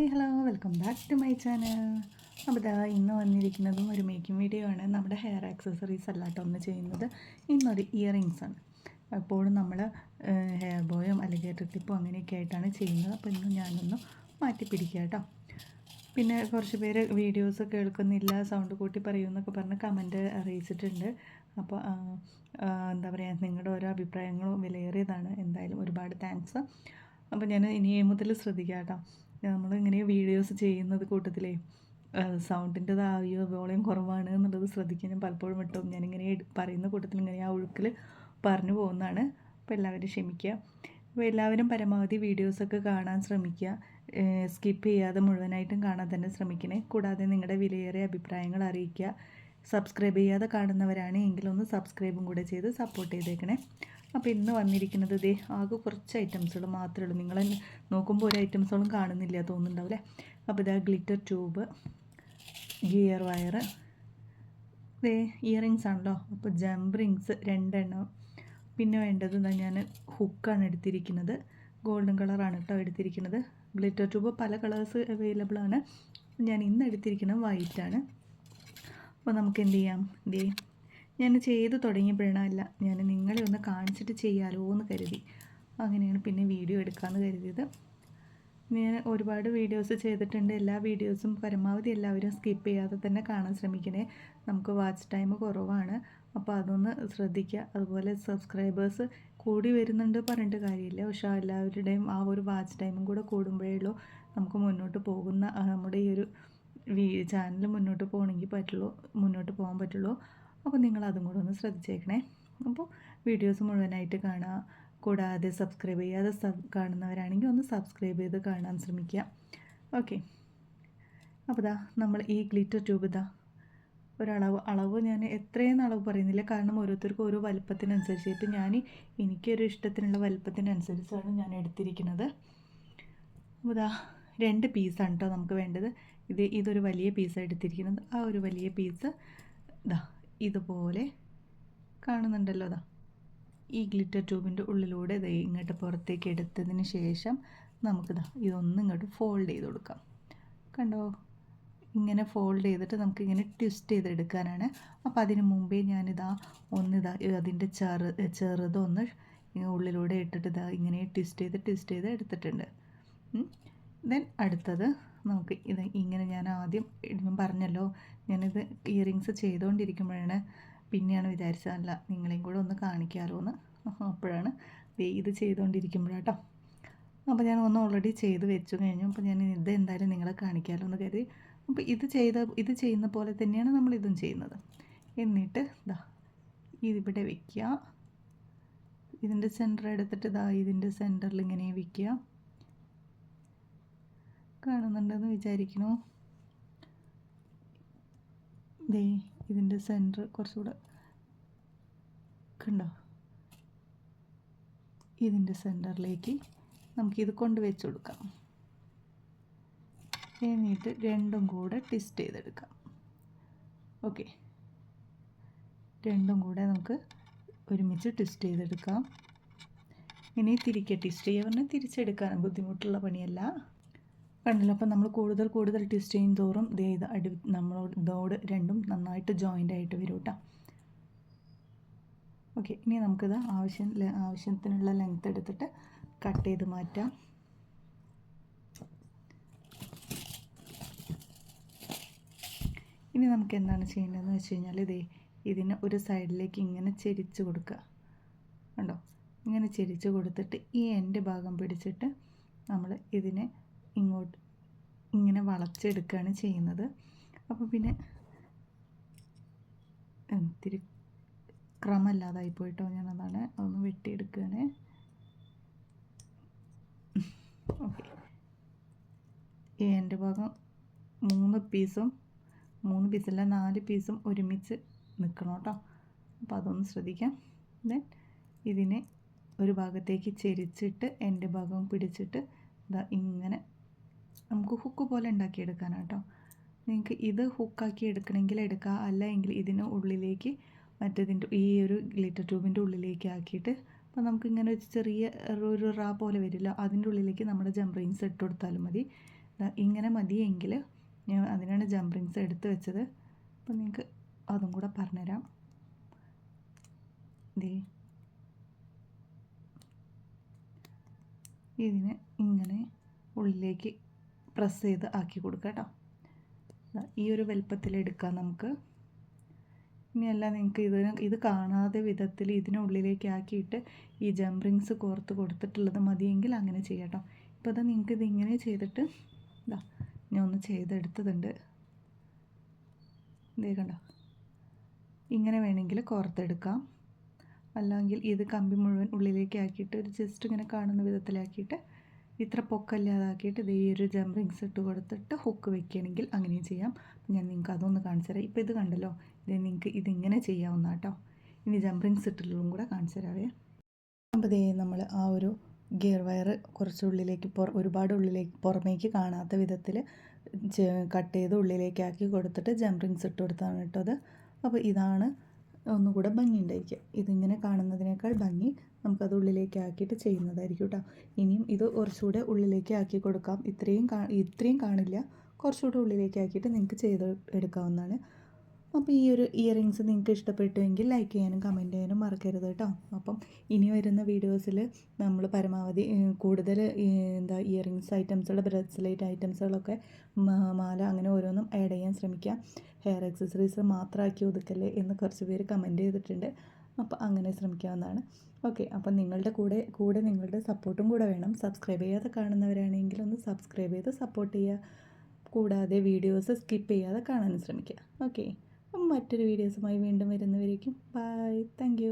Hello welcome back to my channel അപ്പോൾ ഇതാ ഇന്ന് വന്നിരിക്കുന്നതും ഒരു മേക്കിംഗ് വീഡിയോ ആണ്. നമ്മുടെ ഹെയർ ആക്സസറീസ് അല്ലാട്ടോ ഒന്ന് ചെയ്യുന്നത്. ഇന്നൊരു ഇയറിങ്സ് ആണ്. എപ്പോഴും നമ്മൾ ഹെയർ ബോയും അല്ലെങ്കിൽ ട്രിപ്പും അങ്ങനെയൊക്കെ ആയിട്ടാണ് ചെയ്യുന്നത്. അപ്പോൾ ഇന്ന് ഞാനൊന്ന് മാറ്റി പിടിക്കുക കേട്ടോ. പിന്നെ കുറച്ച് പേര് വീഡിയോസ് കേൾക്കുന്നില്ല സൗണ്ട് കൂട്ടി പറയൂ എന്നൊക്കെ പറഞ്ഞ് കമന്റ് അറിയിച്ചിട്ടുണ്ട്. അപ്പോൾ എന്താ പറയുക നിങ്ങളുടെ ഓരോ അഭിപ്രായങ്ങളും വിലയേറിയതാണ്. എന്തായാലും ഒരുപാട് താങ്ക്സ് അപ്പോൾ ഞാൻ ഇനി മുതൽ ശ്രദ്ധിക്കാം കേട്ടോ. നമ്മളിങ്ങനെ വീഡിയോസ് ചെയ്യുന്നത് കൂട്ടത്തിലേ സൗണ്ടിന്റെതായോ വോളിയം കുറവാണ് എന്നുള്ളത് ശ്രദ്ധിക്കാൻ ഞാൻ പലപ്പോഴും വിട്ടും ഞാനിങ്ങനെ പറയുന്ന കൂട്ടത്തിൽ ഇങ്ങനെ ആ ഒഴുക്കിൽ പറഞ്ഞു പോകുന്നതാണ്. അപ്പോൾ എല്ലാവരും ക്ഷമിക്കുക. അപ്പോൾ എല്ലാവരും പരമാവധി വീഡിയോസൊക്കെ കാണാൻ ശ്രമിക്കുക. സ്കിപ്പ് ചെയ്യാതെ മുഴുവനായിട്ടും കാണാൻ തന്നെ ശ്രമിക്കണേ. കൂടാതെ നിങ്ങളുടെ വിലയേറിയ അഭിപ്രായങ്ങൾ അറിയിക്കുക. സബ്സ്ക്രൈബ് ചെയ്യാതെ കാണുന്നവരാണ് എങ്കിലൊന്ന് സബ്സ്ക്രൈബും കൂടെ ചെയ്ത് സപ്പോർട്ട് ചെയ്തേക്കണേ. അപ്പോൾ ഇന്ന് വന്നിരിക്കുന്നത് ദേ ആകെ കുറച്ച് ഐറ്റംസുകൾ മാത്രമേ ഉള്ളൂ. നിങ്ങൾ നോക്കുമ്പോൾ ഒരു ഐറ്റംസുകളും കാണുന്നില്ല തോന്നുന്നുണ്ടാവില്ലേ അപ്പോൾ ഇതാ ഗ്ലിറ്റർ ട്യൂബ് ഗിയർ വയർ ദേ ഇയറിങ്സ് ആണല്ലോ. അപ്പോൾ ജംപ് റിങ്സ് രണ്ടെണ്ണം. പിന്നെ വേണ്ടത് എന്താ ഞാൻ ഹുക്കാണ് എടുത്തിരിക്കുന്നത്. ഗോൾഡൻ കളറാണ് കേട്ടോ എടുത്തിരിക്കുന്നത്. ഗ്ലിറ്റർ ട്യൂബ് പല കളേഴ്സ് അവൈലബിൾ ആണ്. ഞാൻ ഇന്ന് എടുത്തിരിക്കുന്നത് വൈറ്റാണ് അപ്പോൾ നമുക്ക് എന്ത് ചെയ്യാം ദേ ഞാൻ ചെയ്ത് തുടങ്ങിയപ്പോഴാണല്ല ഞാൻ നിങ്ങളെ ഒന്ന് കാണിച്ചിട്ട് ചെയ്യാലോ എന്ന് കരുതി. അങ്ങനെയാണ് പിന്നെ വീഡിയോ എടുക്കാമെന്ന് കരുതിയത്. ഞാൻ ഒരുപാട് വീഡിയോസ് ചെയ്തിട്ടുണ്ട്. എല്ലാ വീഡിയോസും പരമാവധി എല്ലാവരും സ്കിപ്പ് ചെയ്യാതെ തന്നെ കാണാൻ ശ്രമിക്കണേ. നമുക്ക് വാച്ച് ടൈം കുറവാണ്. അപ്പോൾ അതൊന്ന് ശ്രദ്ധിക്കുക അതുപോലെ സബ്സ്ക്രൈബേഴ്സ് കൂടി വരുന്നുണ്ട് പറഞ്ഞിട്ട് കാര്യമില്ല. പക്ഷേ എല്ലാവരുടെയും ആ ഒരു വാച്ച് ടൈമും കൂടെ കൂടുമ്പോഴേ ഉള്ളൂ നമുക്ക് മുന്നോട്ട് പോകുന്ന നമ്മുടെ ഈ ഒരു ചാനൽ മുന്നോട്ട് പോകണമെങ്കിൽ പറ്റുള്ളൂ മുന്നോട്ട് പോകാൻ പറ്റുള്ളൂ. അപ്പോൾ നിങ്ങൾ അതും കൂടെ ഒന്ന് ശ്രദ്ധിച്ചേക്കണേ. അപ്പോൾ വീഡിയോസ് മുഴുവനായിട്ട് കാണുക. കൂടാതെ സബ്സ്ക്രൈബ് ചെയ്യാതെ സബ് കാണുന്നവരാണെങ്കിൽ ഒന്ന് സബ്സ്ക്രൈബ് ചെയ്ത് കാണാൻ ശ്രമിക്കുക. ഓക്കെ. അപ്പോൾ ഇതാ നമ്മൾ ഈ ഗ്ലിറ്റർ ട്യൂബ് ഇതാ ഒരളവ് അളവ് ഞാൻ എത്രയെന്ന് അളവ് പറയുന്നില്ല. കാരണം ഓരോരുത്തർക്കും ഓരോ വലുപ്പത്തിനനുസരിച്ചിട്ട് ഞാൻ എനിക്കൊരു ഇഷ്ടത്തിനുള്ള വലുപ്പത്തിനനുസരിച്ചാണ് ഞാൻ എടുത്തിരിക്കുന്നത്. അപ്പോൾ ഇതാ രണ്ട് പീസാണ് കേട്ടോ നമുക്ക് വേണ്ടത്. ഇത് ഇതൊരു വലിയ പീസ് എടുത്തിരിക്കുന്നത് ആ ഒരു വലിയ പീസ് ഇതാ ഇതുപോലെ കാണുന്നുണ്ടല്ലോ അതാ ഈ ഗ്ലിറ്റർ ട്യൂബിന്റെ ഉള്ളിലൂടെ ഇത് ഇങ്ങോട്ട് പുറത്തേക്ക് എടുത്തതിന് ശേഷം നമുക്കിതാ ഇതൊന്നും ഇങ്ങോട്ട് ഫോൾഡ് ചെയ്ത് കൊടുക്കാം. കണ്ടോ? ഇങ്ങനെ ഫോൾഡ് ചെയ്തിട്ട് നമുക്ക് ഇങ്ങനെ ട്വിസ്റ്റ് ചെയ്തെടുക്കാനാണ് അപ്പോൾ അതിന് മുമ്പേ ഞാനിതാ ഒന്നിതാ അതിന്റെ ചെറു ചെറുതൊന്ന് ഉള്ളിലൂടെ ഇട്ടിട്ട് ഇതാ ഇങ്ങനെ ട്വിസ്റ്റ് ചെയ്ത് ട്വിസ്റ്റ് ചെയ്ത് എടുത്തിട്ടുണ്ട്. ദെൻ അടുത്തത് നമുക്ക് ഇത് ഇങ്ങനെ ഞാൻ ആദ്യം പറഞ്ഞല്ലോ. ഞാനിത് ഇയറിങ്സ് ചെയ്തുകൊണ്ടിരിക്കുമ്പോഴാണ് പിന്നെയാണ് വിചാരിച്ചതല്ല നിങ്ങളെയും കൂടെ ഒന്ന് കാണിക്കാമല്ലോ എന്ന് അപ്പോഴാണ് ഇത് ചെയ്തുകൊണ്ടിരിക്കുമ്പോഴാട്ടോ അപ്പോൾ ഞാൻ ഒന്ന് ഓൾറെഡി ചെയ്ത് വെച്ചു കഴിഞ്ഞു. അപ്പോൾ ഞാൻ ഇത് എന്തായാലും നിങ്ങളെ കാണിക്കാമല്ലോ എന്ന് കരുതി. അപ്പോൾ ഇത് ചെയ്ത ഇത് ചെയ്യുന്ന പോലെ തന്നെയാണ് നമ്മൾ ഇതും ചെയ്യുന്നത്. എന്നിട്ട് ഇതാ ഇതിവിടെ വയ്ക്കുക ഇതിന്റെ സെന്റർ എടുത്തിട്ട് ഇതാ ഇതിന്റെ സെന്ററിൽ ഇങ്ങനെ വയ്ക്കുക കാണുന്നുണ്ടെന്ന് വിചാരിക്കുന്നു. ദേ ഇതിന്റെ സെന്റർ കുറച്ചുകൂടെ കണ്ടോ? ഇതിന്റെ സെന്ററിലേക്ക് നമുക്കിത് കൊണ്ട് വെച്ച് കൊടുക്കാം. എന്നിട്ട് രണ്ടും കൂടെ ട്വിസ്റ്റ് ചെയ്തെടുക്കാം. ഓക്കെ രണ്ടും കൂടെ നമുക്ക് ഒരുമിച്ച് ട്വിസ്റ്റ് ചെയ്തെടുക്കാം. ഇനി തിരിക്കുക ട്വിസ്റ്റ് ചെയ്യാൻ പറഞ്ഞാൽ തിരിച്ചെടുക്കാൻ ബുദ്ധിമുട്ടുള്ള പണിയല്ല. കണ്ടില്ല. അപ്പം നമ്മൾ കൂടുതൽ കൂടുതൽ ട്വിസ്റ്റ് ചെയ്യും തോറും ദേ ഇത് അടി നമ്മളോട് ഇതോട് രണ്ടും നന്നായിട്ട് ജോയിന്റ് ആയിട്ട് വരും കേട്ടോ ഓക്കെ ഇനി നമുക്കിത് ആവശ്യം ആവശ്യത്തിനുള്ള ലെങ്ത് എടുത്തിട്ട് കട്ട് ചെയ്ത് മാറ്റാം. ഇനി നമുക്ക് എന്താണ് ചെയ്യേണ്ടതെന്ന് വെച്ച് കഴിഞ്ഞാൽ ഇതേ ഇതിന് ഒരു സൈഡിലേക്ക് ഇങ്ങനെ ചെരിച്ച് കൊടുക്കുക കണ്ടോ? ഇങ്ങനെ ചെരിച്ച് കൊടുത്തിട്ട് ഈ എന്റെ ഭാഗം പിടിച്ചിട്ട് നമ്മൾ ഇതിനെ ഇങ്ങോട്ട് ഇങ്ങനെ വളച്ചെടുക്കുകയാണ് ചെയ്യുന്നത്. അപ്പോൾ പിന്നെ ഇത്തിരി ക്രമല്ലാതായി പോയിട്ടോ ഞാനതാണ്. അതൊന്ന് വെട്ടിയെടുക്കുകയാണ് ഓക്കെ. എന്റെ ഭാഗം മൂന്ന് പീസും മൂന്ന് പീസല്ല നാല് പീസും ഒരുമിച്ച് നിൽക്കണം കേട്ടോ. അപ്പോൾ അതൊന്ന് ശ്രദ്ധിക്കാം. ദെൻ ഇതിനെ ഒരു ഭാഗത്തേക്ക് ചെരിച്ചിട്ട് എന്റെ ഭാഗം പിടിച്ചിട്ട് ഇതാ ഇങ്ങനെ ഹുക്ക് പോലെ ഉണ്ടാക്കിയെടുക്കാനാണ് കേട്ടോ നിങ്ങൾക്ക് ഇത് ഹുക്കാക്കി എടുക്കണമെങ്കിൽ എടുക്കുക അല്ല എങ്കിൽ ഇതിന് ഉള്ളിലേക്ക് മറ്റേതിന്റെ ഈ ഒരു ഗ്ലിറ്റർ ട്യൂബിന്റെ ഉള്ളിലേക്ക് ആക്കിയിട്ട് അപ്പോൾ നമുക്ക് ഇങ്ങനെ ഒരു ചെറിയ ഒരു റാ പോലെ വരില്ല. അതിന്റെ ഉള്ളിലേക്ക് നമ്മുടെ ജംപ്രിങ്സ് ഇട്ട് കൊടുത്താലും മതി. ഇങ്ങനെ മതിയെങ്കിൽ ഞാൻ അതിനാണ് ജംപ്രിങ്സ് എടുത്ത് വെച്ചത്. അപ്പോൾ നിങ്ങൾക്ക് അതും കൂടെ പറഞ്ഞുതരാം. ദേ. ഇതിനെ ഇങ്ങനെ ഉള്ളിലേക്ക് പ്രസ് ചെയ്ത് ആക്കി കൊടുക്കുക കേട്ടോ ഈ ഒരു വലുപ്പത്തിലെടുക്കാം നമുക്ക്. ഇനിയല്ല നിങ്ങൾക്ക് ഇതിന് ഇത് കാണാതെ വിധത്തിൽ ഇതിനുള്ളിലേക്ക് ആക്കിയിട്ട് ഈ ജംറിങ്സ് കോർത്ത് കൊടുത്തിട്ടുള്ളത് മതിയെങ്കിൽ അങ്ങനെ ചെയ്യാം കേട്ടോ ഇപ്പോൾ അത് നിങ്ങൾക്ക് ഇതിങ്ങനെ ചെയ്തിട്ട് ഇതാ ഞാൻ ഒന്ന് ചെയ്തെടുത്തതുണ്ട്. ഇതേ കണ്ടോ? ഇങ്ങനെ വേണമെങ്കിൽ കോർത്തെടുക്കാം. അല്ലെങ്കിൽ ഇത് കമ്പി മുഴുവൻ ഉള്ളിലേക്ക് ആക്കിയിട്ട് ഒരു ജസ്റ്റ് ഇങ്ങനെ കാണുന്ന വിധത്തിലാക്കിയിട്ട് ഇത്ര പൊക്കല്ലാതാക്കിയിട്ട് ഇതേ ഒരു ജംറിങ്സ് ഇട്ട് കൊടുത്തിട്ട് ഹുക്ക് വെക്കുകയാണെങ്കിൽ അങ്ങനെയും ചെയ്യാം. ഞാൻ നിങ്ങൾക്ക് അതൊന്ന് കാണിച്ചു തരാം. ഇപ്പോൾ ഇത് കണ്ടല്ലോ. ഇത് നിങ്ങൾക്ക് ഇതിങ്ങനെ ചെയ്യാവുന്ന കേട്ടോ ഇനി ജംറിങ്സ് ഇട്ടുള്ളതും കൂടെ കാണിച്ചു തരാവേ. അപ്പോൾ നമ്മൾ ആ ഒരു ഗിയർ വയർ കുറച്ച് ഉള്ളിലേക്ക് ഒരുപാട് ഉള്ളിലേക്ക് പുറമേക്ക് കാണാത്ത വിധത്തിൽ കട്ട് ചെയ്ത് ഉള്ളിലേക്കാക്കി കൊടുത്തിട്ട് ജംറിങ്സ് ഇട്ട് കൊടുത്താണ് കേട്ടോ അത് അപ്പോൾ ഇതാണ് ഒന്നുകൂടെ ഭംഗി ഉണ്ടായിരിക്കുക. ഇതിങ്ങനെ കാണുന്നതിനേക്കാൾ ഭംഗി നമുക്കത് ഉള്ളിലേക്ക് ആക്കിയിട്ട് ചെയ്യുന്നതായിരിക്കും കേട്ടോ ഇനിയും ഇത് കുറച്ചുകൂടെ ഉള്ളിലേക്ക് ആക്കി കൊടുക്കാം. ഇത്രയും കാ ഇത്രയും കാണില്ല. കുറച്ചുകൂടെ ഉള്ളിലേക്ക് ആക്കിയിട്ട് നിങ്ങൾക്ക് ചെയ്ത് എടുക്കാവുന്നതാണ്. അപ്പോൾ ഈ ഒരു ഇയറിങ്സ് നിങ്ങൾക്ക് ഇഷ്ടപ്പെട്ടുവെങ്കിൽ ലൈക്ക് ചെയ്യാനും കമന്റ് ചെയ്യാനും മറക്കരുത് കേട്ടോ അപ്പം ഇനി വരുന്ന വീഡിയോസിൽ നമ്മൾ പരമാവധി കൂടുതൽ എന്താ ഇയറിങ്സ് ഐറ്റംസുകൾ ബ്രസ്ലെറ്റ് ഐറ്റംസുകളൊക്കെ മാല അങ്ങനെ ഓരോന്നും ആഡ് ചെയ്യാൻ ശ്രമിക്കാം. ഹെയർ ആക്സസറീസ് മാത്രമാക്കി ഒതുക്കല്ലേ എന്ന് കുറച്ച് പേര് കമന്റ് ചെയ്തിട്ടുണ്ട്. അപ്പോൾ അങ്ങനെ ശ്രമിക്കാവുന്നതാണ്. ഓക്കെ അപ്പം നിങ്ങളുടെ കൂടെ കൂടെ നിങ്ങളുടെ സപ്പോർട്ടും കൂടെ വേണം. സബ്സ്ക്രൈബ് ചെയ്യാതെ കാണുന്നവരാണെങ്കിൽ ഒന്ന് സബ്സ്ക്രൈബ് ചെയ്ത് സപ്പോർട്ട് ചെയ്യുക. കൂടാതെ വീഡിയോസ് സ്കിപ്പ് ചെയ്യാതെ കാണാൻ ശ്രമിക്കുക. ഓക്കെ അപ്പം മറ്റൊരു വീഡിയോസുമായി വീണ്ടും വരുന്നവരേക്കും. Bye thank